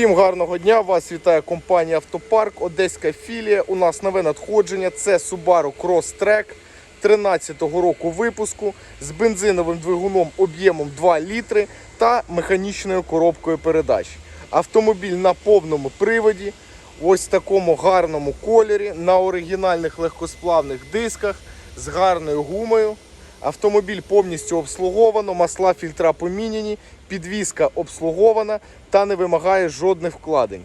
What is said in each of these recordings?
Всім гарного дня! Вас вітає компанія Автопарк, Одеська філія. У нас нове надходження. Це Subaru Crosstrek 13-го року випуску з бензиновим двигуном об'ємом 2 літри та механічною коробкою передач. Автомобіль на повному приводі, ось в такому гарному кольорі, на оригінальних легкосплавних дисках з гарною гумою. Автомобіль повністю обслуговано, масла фільтра поміняні, підвізка обслугована та не вимагає жодних вкладень.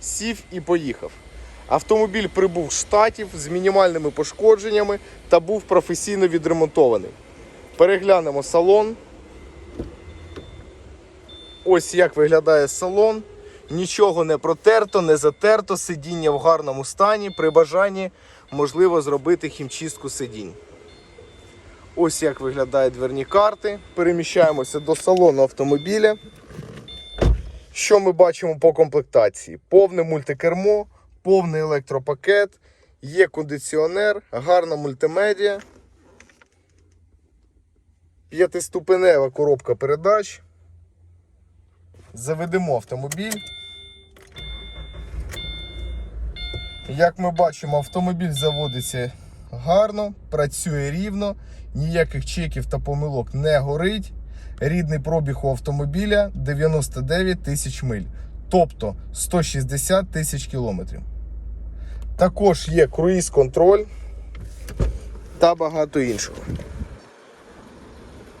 Сів і поїхав. Автомобіль прибув з штатів з мінімальними пошкодженнями та був професійно відремонтований. Переглянемо салон. Ось як виглядає салон. Нічого не протерто, не затерто, сидіння в гарному стані. При бажанні можливо зробити хімчистку сидінь. Ось як виглядають дверні карти. Переміщаємося до салону автомобіля. Що ми бачимо по комплектації? Повне мультикермо, повний електропакет, є кондиціонер, гарна мультимедіа, п'ятиступенева коробка передач. Заведемо автомобіль. Як ми бачимо, автомобіль заводиться гарно, працює рівно, ніяких чеків та помилок не горить. Рідний пробіг у автомобіля 99 тисяч миль, тобто 160 тисяч кілометрів. Також є круїз-контроль та багато іншого.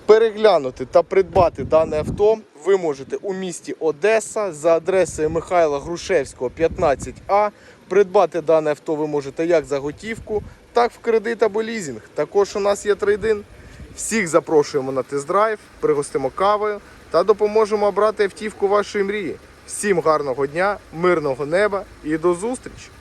Переглянути та придбати дане авто ви можете у місті Одеса за адресою Михайла Грушевського 15А. Придбати дане авто ви можете як за готівку, так в кредит або лізінг. Також у нас є трейдин. Всіх запрошуємо на тест-драйв, пригостимо кавою та допоможемо обрати автівку вашої мрії. Всім гарного дня, мирного неба і до зустрічі!